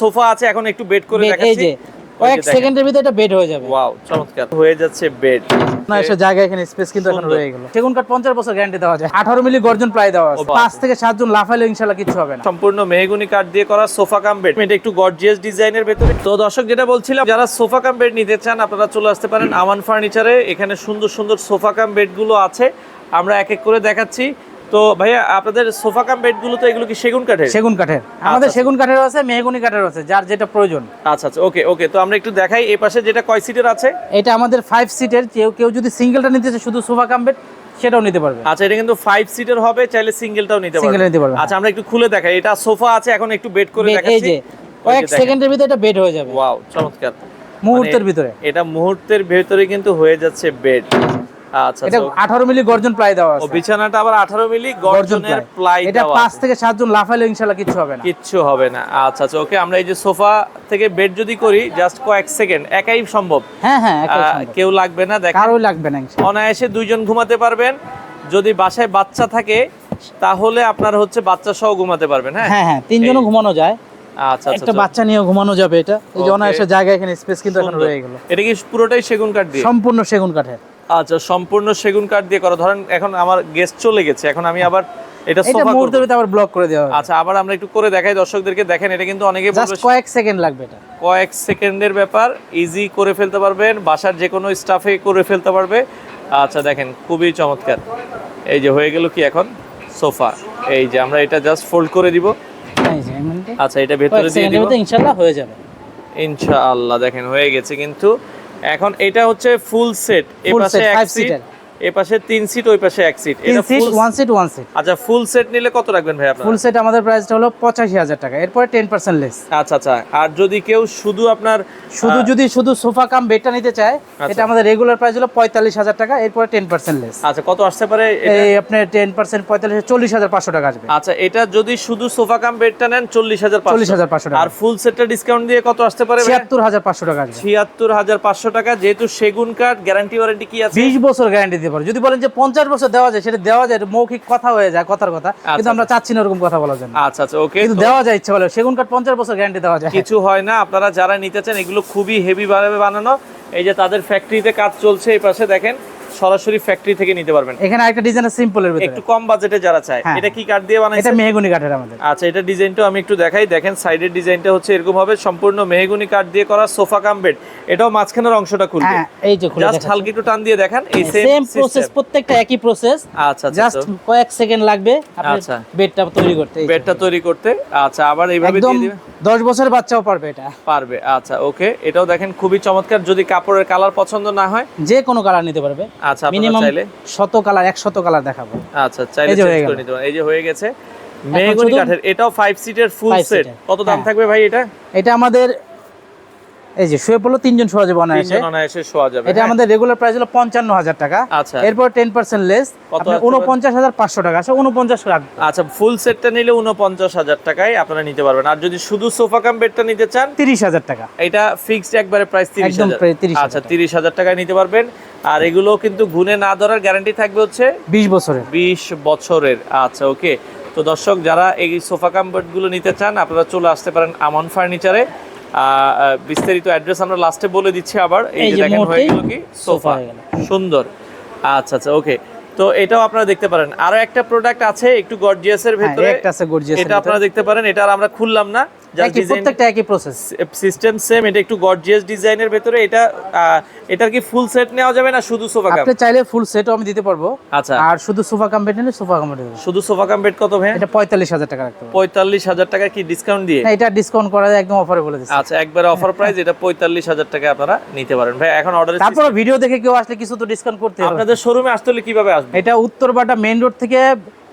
Sofa আছে এখন একটু বেড করে দেখাচ্ছি। কয়েক সেকেন্ডের ভিতরে এটা বেড হয়ে যাবে। ওয়াও চমৎকার। হয়ে যাচ্ছে বেড। না এসে জায়গা এখানে স্পেস কিন্তু এখন। হয়ে গেল। সেগুন কাঠ পঞ্চাশ বছর গ্যারান্টি দেওয়া যায়। আঠারো মিলি গর্জন প্রায় দেওয়া আছে। পাঁচ থেকে সাতজন লাফাইলে ইনশাল্লাহ কিছু হবে না। সম্পূর্ণ মেহগুনি কাঠ দিয়ে করা সোফা কাম বেড। এটা একটু গর্জিয়াস ডিজাইনের ভেতরে। তো দর্শক যেটা বলছিলাম যারা সোফা কাম বেড নিতে চান আপনারা চলে আসতে পারেন আমান ফার্নিচারে এখানে সুন্দর সুন্দর সোফা কাম বেডগুলো আছে। আমরা এক এক করে দেখাচ্ছি। তো ভাইয়া আপনাদের সোফা কাম বেডগুলো তো এগুলো কি সেগুন কাঠের? সেগুন কাঠের। আমাদের আচ্ছা। সেগুন কাঠের আছে মেহগুনি কাঠের আছে যার যেটা প্রয়োজন। আচ্ছা আচ্ছা ওকে ওকে তো আমরা একটু দেখাই এই পাশে যেটা কয় সিটের আছে? এটা আমাদের ফাইভ সিটের কেউ কেউ যদি সিঙ্গেলটা নিতে চায় শুধু সোফা কাম বেড সেটাও নিতে পারবে। আচ্ছা এটা কিন্তু ফাইভ সিটের হবে চাইলে সিঙ্গেলটাও নিতে Single পারবেন নিতে পারবে আচ্ছা আমরা একটু খুলে দেখাই এটা সোফা আছে এখন একটু বেড করে Bed, এই দেখাচ্ছি। যে কয়েক সেকেন্ডের ভিতরে এটা বেড হয়ে যাবে। ওয়াও চমৎকার। মুহূর্তের মানে ভিতরে। এটা মুহূর্তের ভেতরে কিন্তু হয়ে যাচ্ছে বেড। আচ্ছা এটা মিলি গর্জন দেওয়া আছে। বিছানাটা আবার 18 মিলি গর্জনের প্লাই। এটা। থেকে লাফাইলে কিছু হবে না। কিচ্ছু হবে না। আচ্ছা আচ্ছা ওকে আমরা এই যে সোফা থেকে বেড যদি করি জাস্ট কয়েক সেকেন্ড একাই সম্ভব? হ্যাঁ হ্যাঁ একই কেউ লাগবে না দেখেন। কারোই লাগবে না অনায়াসে দুইজন ঘুমাতে পারবেন। যদি বাসায় বাচ্চা থাকে তাহলে আপনার হচ্ছে বাচ্চা সহ ঘুমাতে পারবেন হ্যাঁ? হ্যাঁ হ্যাঁ তিনজনও ঘুমানো যায়। আচ্ছা আচ্ছা একটা বাচ্চা নিয়ে ঘুমানো যাবে এটা। এই যে অনায়াসে জায়গা এখানে স্পেস কিন্তু এখন। হয়ে গেল। এটা কি পুরোটাই সেগুন কাঠ দিয়ে? সম্পূর্ণ সেগুন কাঠের। আচ্ছা সম্পূর্ণ সেগুন কাঠ দিয়ে করা। ধরেন এখন আমার গেস্ট চলে গেছে এখন আমি আবার এটা সোফা ভিতরে আবার ব্লক করে দেওয়া আচ্ছা আবার আমরা একটু করে দেখাই দর্শকদেরকে দেখেন এটা কিন্তু অনেকে জাস্ট কয়েক সেকেন্ড লাগবে এটা। কয়েক সেকেন্ডের ব্যাপার ইজি করে ফেলতে পারবেন বাসার যে কোনো স্টাফে করে ফেলতে পারবে। আচ্ছা দেখেন খুবই চমৎকার। এই যে হয়ে গেল কি এখন? সোফা এই যে আমরা এটা জাস্ট ফোল্ড করে দিব। আচ্ছা এটা ভেতরে দিয়ে দিব। ভিতরে ইনশাল্লাহ হয়ে যাবে। ইনশাআল্লাহ দেখেন হয়ে গেছে কিন্তু। এখন এটা হচ্ছে ফুল সেট এ পাশে এক সিট seater। এ পাশে তিন সিট ওই পাশে এক সিট তিন seat one seat one seat আচ্ছা ফুল সেট নিলে কত রাখবেন ভাই আপনারা? ফুল সেট আমাদের প্রাইসটা হলো পঁচাশি হাজার টাকা। এরপরে টেন পার্সেন্ট লেস আচ্ছা আচ্ছা। আর যদি কেউ শুধু আপনার শুধু যদি শুধু সোফা কাম বেডটা নিতে চায় আচ্ছা। এটা আমাদের রেগুলার প্রাইস হলো পঁয়তাল্লিশ হাজার টাকা এরপরে টেন পার্সেন্ট লেস আচ্ছা কত আসতে পারে এই আপনার টেন পার্সেন্ট পঁয়তাল্লিশ চল্লিশ হাজার পাঁচশো টাকা আসবে। আচ্ছা এটা যদি শুধু সোফা কাম বেডটা নেন চল্লিশ হাজার চল্লিশ হাজার পাঁচশো টাকা। আর ফুল সেটটা ডিসকাউন্ট দিয়ে কত আসতে পারে ছিয়াত্তর হাজার পাঁচশো টাকা ছিয়াত্তর হাজার পাঁচশো টাকা যেহেতু সেগুন কাঠ গ্যারান্টি ওয়ারেন্টি কি আছে? বিশ বছর গ্যারান্টি দিতে পারো। যদি বলেন যে পঞ্চাশ বছর দেওয়া যায় সেটা দেওয়া যায় মৌখিক কথা হয়ে যায় কথার কথা। কিন্তু আমরা চাচ্ছি না ওরকম কথা বলা যায় আচ্ছা আচ্ছা ওকে। কিন্তু দেওয়া যায় ইচ্ছে বলে। সেগুন কাঠ পঞ্চাশ বছর গ্যারান্টি দেওয়া যায়। কিছু হয় না আপনারা যারা নিতে চান এগুলো খুবই হেভি ভাবে বানানো। এই যে তাদের ফ্যাক্টরিতে কাজ চলছে এই পাশে দেখেন। সরাসরি ফ্যাক্টরি থেকে নিতে পারবেন। এখানে একটা ডিজাইন সিম্পলের ভিতরে। একটু কম বাজেটে যারা চায় হ্যাঁ। এটা কি কাঠ দিয়ে বানাইছে এটা মেহগুনি কাঠের আমাদের। আচ্ছা এটা ডিজাইনটাও আমি একটু দেখাই। দেখেন সাইডের ডিজাইনটা হচ্ছে এরকম হবে। সম্পূর্ণ মেহগুনি কাঠ দিয়ে করা সোফা কাম বেড এটাও মাঝখানের অংশটা খুলবে। হ্যাঁ এই যে খুলে জাস্ট হালকা একটু টান দিয়ে দেখেন এই সেম সেম প্রসেস প্রত্যেকটা একই প্রসেস আচ্ছা আচ্ছা জাস্ট কয়েক সেকেন্ড লাগবে আচ্ছা। বেডটা তৈরি করতে। বেডটা তৈরি করতে। আচ্ছা আবার এইভাবে দিয়ে দিবে দশ বছরের বাচ্চাও পারবে এটা। পারবে আচ্ছা ওকে এটাও দেখেন খুবই চমৎকার। যদি কাপড়ের কালার পছন্দ না হয়? যে কোনো কালার নিতে পারবে। আচ্ছা মিনিমাম শত কালার একশত কালার দেখাবো। আচ্ছা চাইলে চেঞ্জ করে নিতে এই যে হয়ে গেছে। মেহগনি কাঠের এটাও 5 সিটের ফুল সেট কত দাম হ্যাঁ। থাকবে ভাই এটা? এটা আমাদের এই যে শুয়ে পড়ল তিনজন শোয়া যাবে অনায়াসে। অনায়াসে শোয়া যাবে এটা হ্যাঁ? আমাদের রেগুলার প্রাইস হলো পঞ্চান্ন হাজার টাকা। আচ্ছা। এরপর টেন পার্সেন্ট লেস উনপঞ্চাশ হাজার পাঁচশো টাকা আছে উনপঞ্চাশ রাখব আচ্ছা ফুল সেটটা নিলে উনপঞ্চাশ হাজার টাকায় আপনারা নিতে পারবেন। আর যদি শুধু সোফা কাম বেডটা নিতে চান তিরিশ হাজার টাকা। এটা ফিক্সড একবারে প্রাইস তিরিশ হাজার। প্রায় 30,000 আচ্ছা তিরিশ হাজার টাকায় নিতে পারবেন। আর এগুলো কিন্তু গুনে না ধরার গ্যারান্টি থাকবে হচ্ছে বিশ বছরের। বিশ বছরের। আচ্ছা ওকে তো দর্শক যারা এই সোফা গুলো নিতে চান আপনারা চলে আসতে পারেন আমন ফার্নিচারে বিস্তারিত অ্যাড্রেস আমরা লাস্টে বলে দিচ্ছি আবার এই যে দেখেন হয়ে গেল কি? সোফা হয়ে। সুন্দর। আচ্ছা আচ্ছা ওকে তো এটাও আপনারা দেখতে পারেন। আরও একটা প্রোডাক্ট আছে একটু গর্জিয়াসের হ্যাঁ ভেতরে। একটা আছে গর্জিয়াস এটা আপনারা দেখতে পারেন। এটা আর আমরা খুললাম না। একই প্রত্যেকটা একই প্রসেস সিস্টেম সেম এটা একটু গর্জিয়াস ডিজাইনের ভেতরে এটা এটার কি ফুল সেট নেওয়া যাবে না শুধু সোফা কাম আপনি চাইলে ফুল সেটও আমি দিতে পারব। আচ্ছা। আর শুধু সোফা কাম্পেট নিলে সোফা দেবো। শুধু সোফা কাম বেড কত ভাই এটা পঁয়তাল্লিশ হাজার টাকা রাখতে হবে। পঁয়তাল্লিশ হাজার টাকা কি ডিসকাউন্ট দিয়ে? না, এটা ডিসকাউন্ট করা একদম অফারে বলে দিচ্ছি। আচ্ছা একবারে অফার প্রাইস এটা পঁয়তাল্লিশ হাজার টাকা আপনারা নিতে পারেন। ভাই এখন অর্ডার তারপর ভিডিও দেখে কেউ আসলে কিছু তো ডিসকাউন্ট করতে হবে। আপনাদের শোরুমে আসতে হলে কীভাবে আসবে? এটা উত্তরবাটা মেইন রোড থেকে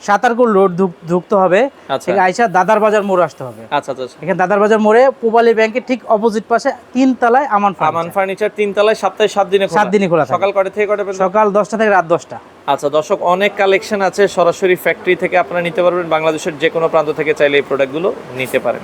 সাতারকুল রোড ঢুকতে হবে। আচ্ছা। ঠিক আইসা দাদার বাজার মোড় আসতে হবে। আচ্ছা আচ্ছা এখানে দাদার বাজার মোড়ে পুবালি ব্যাংকের ঠিক অপোজিট পাশে তিন তলায় আমান আমান ফার্নিচার তিন তলায় সপ্তাহে সাত দিনে। সাত দিনে খোলা সকাল কটা থেকে কটা সকাল দশটা থেকে রাত দশটা। আচ্ছা দর্শক অনেক কালেকশন আছে। সরাসরি ফ্যাক্টরি থেকে আপনারা নিতে পারবেন। বাংলাদেশের যে কোনো প্রান্ত থেকে চাইলে এই প্রোডাক্টগুলো নিতে পারেন।